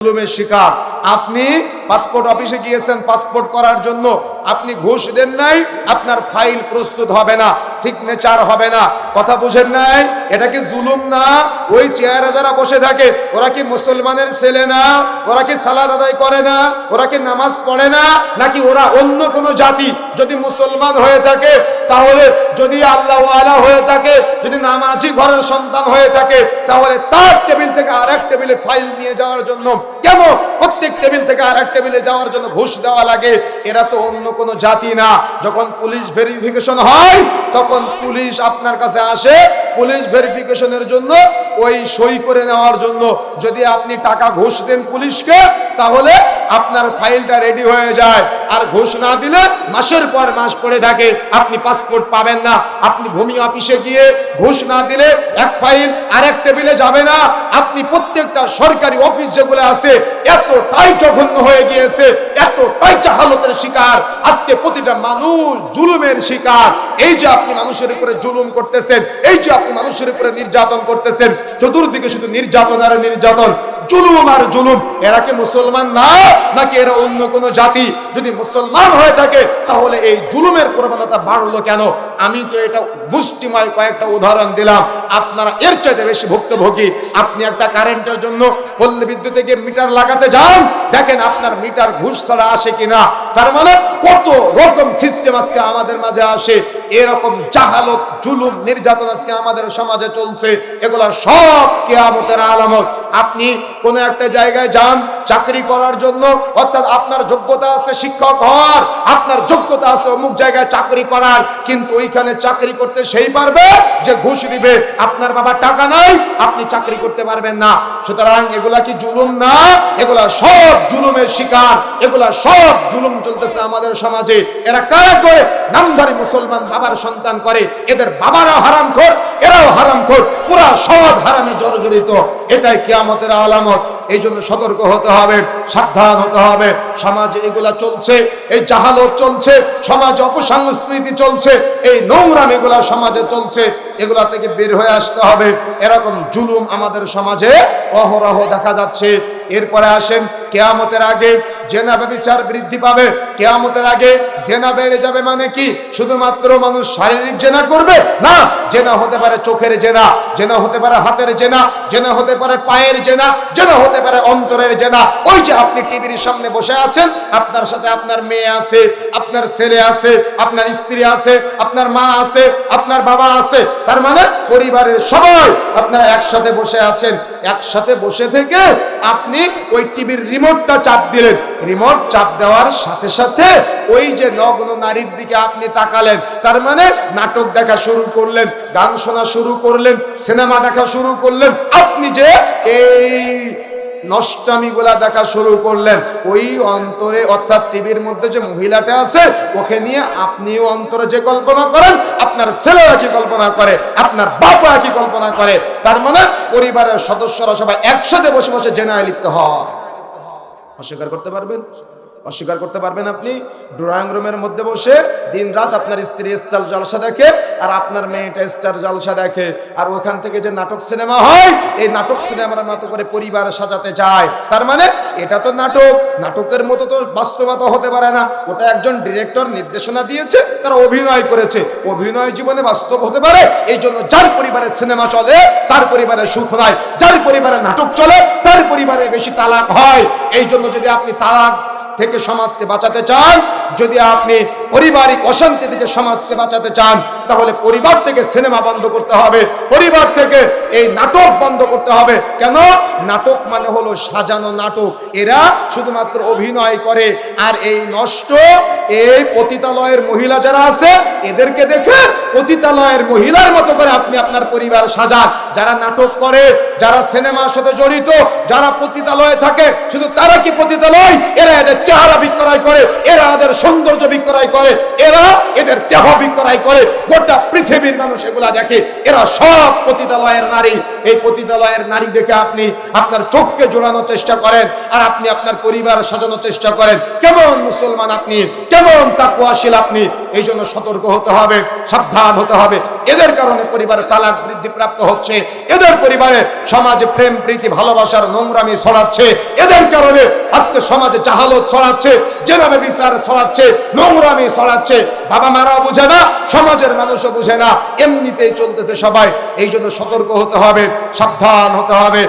জুলুমের শিকার। আপনি পাসপোর্ট অফিসে গিয়েছেন, পাসপোর্ট করার জন্য আপনি ঘুষ দেন নাই, আপনার ফাইল প্রস্তুত হবে না সিগনেচার হবে না। কথা বুঝেন নাই? এটা কি জুলুম না? ওই চেয়ারে যারা বসে থাকে, ওরা কি মুসলমানের ছেলে না? ওরা কি সালাদ আদায় করে না? ওরা কি নামাজ পড়ে না? নাকি ওরা অন্য কোনো জাতি? যদি মুসলমান হয়ে থাকে, তাহলে যদি আল্লাহ আলা হয়ে থাকে, যদি নামাজি ঘরের সন্তান হয়ে থাকে, তাহলে তার টেবিল থেকে আর এক টেবিলে ফাইল নিয়ে যাওয়ার জন্য কেন? প্রত্যেক টেবিল থেকে আর এক টেবিলে যাওয়ার জন্য ঘুষ দেওয়া লাগে। এরা তো অন্য কোনো জাতি না। যখন পুলিশ ভেরিফিকেশন হয়, তখন পুলিশ আপনার কাছে আসে। পুলিশ ভেরিফিকেশনের জন্য ওই সই করে নেওয়ার জন্য। যদি আপনি টাকা ঘুষ দেন পুলিশকে, তাহলে আপনার ফাইলটা রেডি হয়ে যায়। আর ঘুষ না দিলে মাসের পর মাস পড়ে থাকে, আপনি পাসপোর্ট পাবেন না। আপনি ভূমি অফিসে গিয়ে ঘুষ না দিলে এক ফাইল আরেক টেবিলে যাবে না। আপনি প্রত্যেকটা সরকারি অফিস যেগুলো আছে এতটাই জঘন্য হয়ে গিয়েছে এতটাই জাহালতের শিকার। আজকে প্রতিটা মানুষ জুলুমের শিকার। এই যে আপনি মানুষের উপরে জুলুম করতেছেন, এই যে আপনি মানুষের উপরে নির্যাতন করতেছেন, চতুর্দিকে শুধু নির্যাতন আর নির্যাতন। জুলুম আর জুলুম। এরা কি মুসলমান না? নাকি এরা অন্য কোন জাতি? যদি মুসলমান হয়ে থাকে, তাহলে এই জুলুমের প্রবণতা বাড়লো কেন? আমি তো এটা মুষ্টিময় কয়েকটা উদাহরণ দিলাম। আপনারা এর চাইতে বেশি ভুক্তভোগী। আপনি একটা কারেন্টের জন্য পল্লী বিদ্যুতে গিয়ে মিটার লাগাতে যান। দেখেন আপনার মিটার ঘুষ ছাড়া আসে কিনা। তার মানে কত রকম সিস্টেম আজকে আমাদের মাঝে আসে। এরকম জাহালত, জুলুম, নির্যাতন আজকে আমাদের সমাজে চলছে। এগুলা সব কেয়ামতের আলামত। আপনি কোন একটা জায়গায় যান চাকরি করার জন্য, অর্থাৎ আপনার যোগ্যতা আছে শিক্ষক হওয়ার, আপনার যোগ্যতা আছে অমুক জায়গায় চাকরি করার, কিন্তু ওইখানে চাকরি করতে সেই পারবে যে ঘুষ দিবে। আপনার বাবা টাকা নাই, আপনি চাকরি করতে পারবেন না। সুতরাং এগুলা কি জুলুম না? এগুলা সব জুলুমের শিকার। এগুলা সব জুলুম চলতেছে আমাদের সমাজে। এরা কারা করে? নামধারী মুসলমান বাবার সন্তান করে। এদের বাবারাও হারাম খোর এরাও হারাম খোর পুরা সমাজ হারামে জর্জরিত। এটাই কিয়ামতের আলামত। এই জন্য সতর্ক হতে হবে, সাবধান হতে হবে। সমাজে এগুলা চলছে, এই জাহালত চলছে, সমাজে অপসংস্কৃতি চলছে, এই নোংরাম এগুলা সমাজে চলছে। এগুলা থেকে বের হয়ে আসতে হবে। এরকম জুলুম আমাদের সমাজে অহরহ দেখা যাচ্ছে। এরপরে আসেন, কেয়ামতের আগে জেনা ব্যবচার বৃদ্ধি পাবে। কেয়ামতের আগে জেনা বেড়ে যাবে মানে কি? শুধুমাত্র মানুষ শারীরিক জেনা করবে? না, জেনা হতে পারে চোখের জেনা জেনা হতে পারে হাতের জেনা জেনা হতে পারে পায়ের জেনা জেনা হতে পারে অন্তরের জেনা। ওই যে আপনি টিভির সামনে বসে আছেন, আপনার সাথে আপনার মেয়ে আছে আপনার ছেলে আছে, আপনার স্ত্রী আছে, আপনার মা আছে, আপনার বাবা আছে, তার মানে পরিবারের সবাই আপনারা একসাথে বসে আছেন। একসাথে বসে থেকে আপনি ওই টিভির রিমোটটা চাপ দিলেন। রিমোট চাপ দেওয়ার সাথে সাথে ওই যে নগ্ন নারীর দিকে আপনি তাকালেন, তার মানে নাটক দেখা শুরু করলেন, গান শোনা শুরু করলেন, সিনেমা দেখা শুরু করলেন। আপনি যে এই নষ্টামিগুলা দেখা শুরু করলেন। ওই অন্তরে, অর্থাৎ টিভির মধ্যে যে মহিলাটা আছে, ওকে নিয়ে আপনিও অন্তরে যে কল্পনা করেন, আপনার ছেলেরা কি কল্পনা করে, আপনার বাবা কি কল্পনা করে, তার মানে পরিবারের সদস্যরা সবাই একসাথে বসে বসে জেনায় লিপ্ত হয়। অস্বীকার করতে পারবেন? অস্বীকার করতে পারবেন আপনি। ড্রয়িং রুমের মধ্যে বসে দিন রাত আপনার স্ত্রী স্টার জলসা দেখে আর আপনার মেয়েটা স্টার জলসা দেখে। আর ওখান থেকে যে নাটক সিনেমা হয়, এই নাটক সিনেমার মতো করে পরিবার সাজাতে যায়। তার মানে এটা তো নাটক, নাটকের মতো তো বাস্তবতা হতে পারে না। ওটা একজন ডিরেক্টর নির্দেশনা দিয়েছে, তারা অভিনয় করেছে। অভিনয় জীবনে বাস্তব হতে পারে, এই জন্য যার পরিবারে সিনেমা চলে, তার পরিবারে সুখ নাই। যার পরিবারে নাটক চলে, তার পরিবারে বেশি তালাক হয়। এই জন্য যদি আপনি তালাক থেকে সমাজকে বাঁচাতে চান যদি আপনি পারিবারিক অশান্তি থেকে সমাজকে বাঁচাতে চান, তাহলে পরিবার থেকে সিনেমা বন্ধ করতে হবে। পরিবার থেকে এই নাটক বন্ধ করতে হবে। কেন? নাটক মানে হলো সাজানো নাটক। এরা শুধুমাত্র অভিনয় করে। আর এই নষ্ট, এই পতিতালয়ের মহিলা যারা আছে, এদেরকে দেখে পতিতালয়ের মহিলার মতো করে আপনি আপনার পরিবার সাজান। যারা নাটক করে, যারা সিনেমার সাথে জড়িত, যারা পতিতালয়ে থাকে, শুধু তারা কি পতিতালয়? এরা এদের চেহারা বিক্রয় করে, এরা এদের সৌন্দর্য বিক্রয় করে। করে এরা দেহ বিক্রয় করে, গোটা পৃথিবীর মানুষ এগুলা দেখে। এরা সব পতিতালয়ের নারী। এই পতিতালয়ের নারী দেখে আপনি আপনার চোখকে জোড়ানোর চেষ্টা করেন আর আপনি আপনার পরিবার সাজানোর চেষ্টা করেন। কেমন মুসলমান আপনি? কেমন তাকুয়াশীল আপনি? এই জন্য সতর্ক হতে হবে, সাবধান হতে হবে। এদের কারণে পরিবারে তালাক বৃদ্ধি প্রাপ্ত হচ্ছে। এদের পরিবারে সমাজে প্রেম, প্রীতি, ভালোবাসার নোংরামি ছড়াচ্ছে। এদের কারণে আজকে সমাজে জাহালত ছড়াচ্ছে যেভাবে বিচার ছড়াচ্ছে, নোংরামি ছড়াচ্ছে। বাবা মারাও বুঝে না, সমাজের মানুষও বুঝে না। এমনিতেই চলতেছে সবাই। এই জন্য সতর্ক হতে হবে, সাবধান হতে হবে।